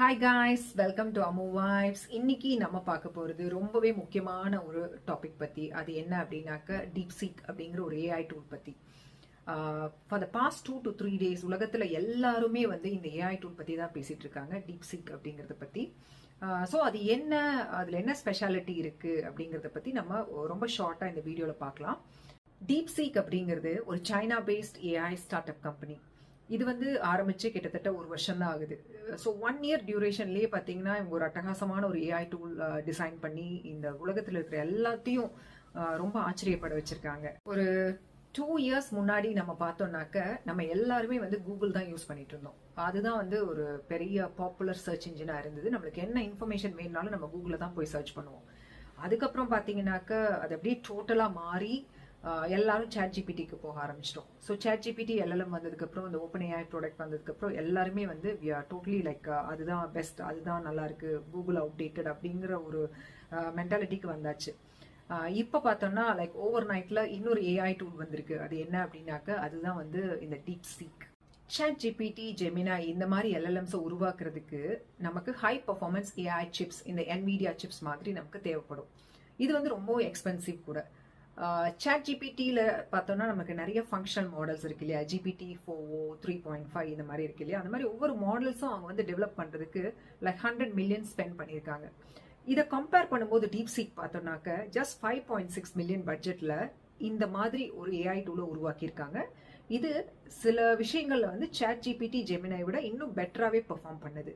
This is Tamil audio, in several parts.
Hi guys welcome to Amu vibes இன்னைக்கு நம்ம பார்க்க போகிறது ரொம்பவே முக்கியமான ஒரு டாபிக் பற்றி அது என்ன அப்படின்னாக்க டீப்சீக் அப்படிங்கிற ஒரு ஏஐ டூல் பற்றி for the past two to three days உலகத்தில் எல்லாருமே வந்து இந்த ஏஐ டூல் பற்றி தான் பேசிகிட்டு இருக்காங்க டீப்சீக் அப்படிங்கிறத பற்றி ஸோ அது என்ன அதில் என்ன ஸ்பெஷாலிட்டி இருக்குது அப்படிங்கிறத பற்றி நம்ம ரொம்ப ஷார்ட்டாக இந்த வீடியோவில் பார்க்கலாம். டீப் சீக் அப்படிங்கிறது ஒரு China based AI start up company இது வந்து ஆரம்பிச்சு கிட்டத்தட்ட ஒரு வருஷம் தான் ஆகுது. ஸோ ஒன் இயர் டியூரேஷன்லேயே பார்த்தீங்கன்னா இவங்க ஒரு அட்டகாசமான ஒரு ஏஐ டூல் டிசைன் பண்ணி இந்த உலகத்தில் இருக்கிற எல்லாத்தையும் ரொம்ப ஆச்சரியப்பட வச்சிருக்காங்க. ஒரு டூ இயர்ஸ் முன்னாடி நம்ம பார்த்தோம்னாக்க நம்ம எல்லாருமே வந்து கூகுள் தான் யூஸ் பண்ணிட்டு இருந்தோம். அதுதான் வந்து ஒரு பெரிய பாப்புலர் சர்ச் இன்ஜினாக இருந்தது. நம்மளுக்கு என்ன இன்ஃபர்மேஷன் வேணும்னாலும் நம்ம கூகுளில் தான் போய் சர்ச் பண்ணுவோம். அதுக்கப்புறம் பார்த்தீங்கன்னாக்க அது அப்படியே டோட்டலாக மாறி எல்லாரும் சேட் ஜிபிடிக்கு போக ஆரம்பிச்சிட்டோம். ஸோ சேட் ஜிபிடி எல்எல்எம் வந்ததுக்கப்புறம் இந்த ஓப்பன் ஏஐ ப்ராடக்ட் வந்ததுக்கப்புறம் எல்லாருமே வந்து வி ஆர் டோட்டலி லைக் அதுதான் பெஸ்ட் அதுதான் நல்லா இருக்கு கூகுள் அப்டேட்டட் அப்படிங்கிற ஒரு மென்டாலிட்டிக்கு வந்தாச்சு. இப்போ பார்த்தோம்னா லைக் ஓவர் நைட்ல இன்னொரு ஏஐ டூல் வந்திருக்கு. அது என்ன அப்படின்னாக்க அதுதான் வந்து இந்த DeepSeek chat GPT Gemini இந்த மாதிரி எல்எல்எம்ஸை உருவாக்குறதுக்கு நமக்கு ஹை பர்ஃபார்மன்ஸ் ஏஐ சிப்ஸ் இந்த NVIDIA சிப்ஸ் மாதிரி நமக்கு தேவைப்படும். இது வந்து ரொம்ப எக்ஸ்பென்சிவ் கூட. சேட் ஜிபிடியில் பார்த்தோம்னா நமக்கு நிறைய ஃபங்க்ஷனல் மாடல்ஸ் இருக்கு இல்லையா? GPT four three point five இந்த மாதிரி இருக்கு இல்லையா? அந்த மாதிரி ஒவ்வொரு மாடல்ஸும் அவங்க வந்து டெவலப் பண்ணுறதுக்கு லைக் ஹண்ட்ரட் மில்லியன் ஸ்பெண்ட் பண்ணியிருக்காங்க. இதை கம்பேர் பண்ணும்போது டீப் சீக் பார்த்தோம்னாக்க just five point six million பட்ஜெட்டில் இந்த மாதிரி ஒரு ஏஐ டூலை உருவாக்கியிருக்காங்க. இது சில விஷயங்களில் வந்து சேட் ஜிபிடி ஜெமினாயை விட இன்னும் பெட்டராகவே பெர்ஃபார்ம் பண்ணுது.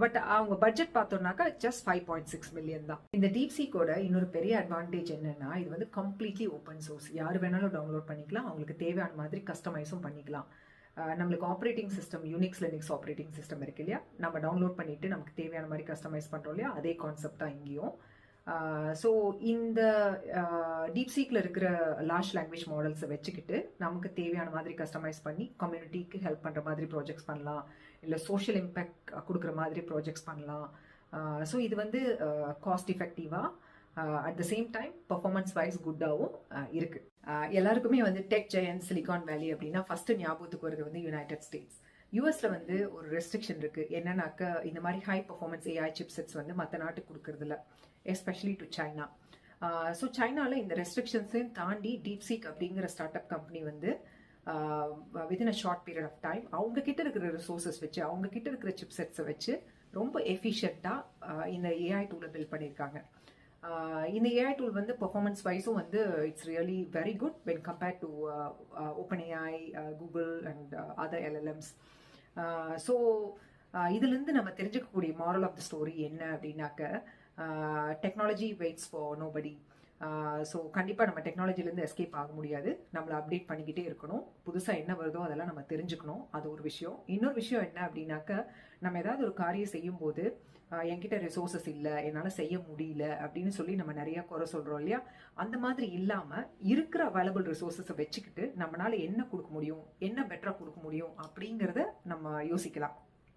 பட் அவங்க பட்ஜெட் பார்த்தோம்னாக்கா just five point six million தான். இந்த டீப் சீக்கோட இன்னொரு பெரிய அட்வான்டேஜ் என்னன்னா இது வந்து கம்ப்ளீட்லி ஓப்பன் சோர்ஸ் யார் வேணாலும் டவுன்லோட் பண்ணிக்கலாம். அவங்களுக்கு தேவையான மாதிரி கஸ்டமைஸும் பண்ணிக்கலாம். நம்மளுக்கு operating system Unix Linux operating system இருக்கு இல்லையா? நம்ம டவுன்லோட் பண்ணிட்டு நமக்கு தேவையான மாதிரி கஸ்டமைஸ் பண்ணுறோம் இல்லையா? அதே கான்செப்ட் தான் இங்கேயும். ஸோ இந்த டீப் சீக்கில் இருக்கிற லார்ஜ் லாங்குவேஜ் மாடல்ஸை வச்சுக்கிட்டு நமக்கு தேவையான மாதிரி கஸ்டமைஸ் பண்ணி கம்யூனிட்டிக்கு ஹெல்ப் பண்ணுற மாதிரி ப்ராஜெக்ட்ஸ் பண்ணலாம். இல்லை சோஷியல் இம்பேக்ட் கொடுக்குற மாதிரி ப்ராஜெக்ட்ஸ் பண்ணலாம். ஸோ இது வந்து காஸ்ட் எஃபெக்டிவாக at the same time performance wise குட்டாகவும் இருக்குது எல்லாருக்குமே வந்து டெக் ஜெயன் சிலிகான் வேலி அப்படின்னா ஃபஸ்ட்டு ஞாபகத்துக்கு வருது வந்து யுனைடெட் ஸ்டேட்ஸ் யூஎஸில் வந்து ஒரு ரெஸ்ட்ரிக்ஷன் இருக்குது என்னன்னாக்க இந்த மாதிரி ஹை பர்ஃபார்மன்ஸ் ஏஐ சிப்செட்ஸ் வந்து மற்ற நாட்டுக்கு கொடுக்கறதில்ல எஸ்பெஷலி டு சைனா ஸோ சைனாவில் இந்த ரெஸ்ட்ரிக்ஷன்ஸையும் தாண்டி டீப் சீக் அப்படிங்கிற ஸ்டார்ட் அப் கம்பெனி வந்து within a short period of time அவங்க கிட்ட இருக்கிற ரிசோர்ஸஸ் வச்சு அவங்க கிட்ட இருக்கிற சிப்செட்ஸை வச்சு ரொம்ப எஃபிஷியண்ட்டாக இந்த ஏஐ டூலை பில்ட் பண்ணியிருக்காங்க. இந்த ஏஐ டூல் வந்து பெர்ஃபார்மன்ஸ் வைஸும் வந்து it's really very good when compared to OpenAI Google and other LLMs so இதுலேருந்து நம்ம தெரிஞ்சுக்கக்கூடிய மாரல் ஆஃப் த ஸ்டோரி என்ன அப்படின்னாக்க technology waits for nobody so கண்டிப்பாக நம்ம டெக்னாலஜிலேருந்து எஸ்கேப் ஆக முடியாது. நம்மளை அப்டேட் பண்ணிக்கிட்டே இருக்கணும். புதுசாக என்ன வருதோ அதெல்லாம் நம்ம தெரிஞ்சுக்கணும். அது ஒரு விஷயம். இன்னொரு விஷயம் என்ன அப்படின்னாக்க நம்ம ஏதாவது ஒரு காரியம் செய்யும்போது என்கிட்ட ரிசோர்ஸஸ் இல்லை என்னால் செய்ய முடியல அப்படின்னு சொல்லி நம்ம நிறைய குறை சொல்கிறோம் இல்லையா? அந்த மாதிரி இல்லாமல் இருக்கிற அவைலபிள் ரிசோர்ஸஸை வச்சுக்கிட்டு நம்மளால் என்ன கொடுக்க முடியும்? என்ன பெட்டராக கொடுக்க முடியும்? அப்படிங்கிறத நம்ம யோசிக்கலாம்.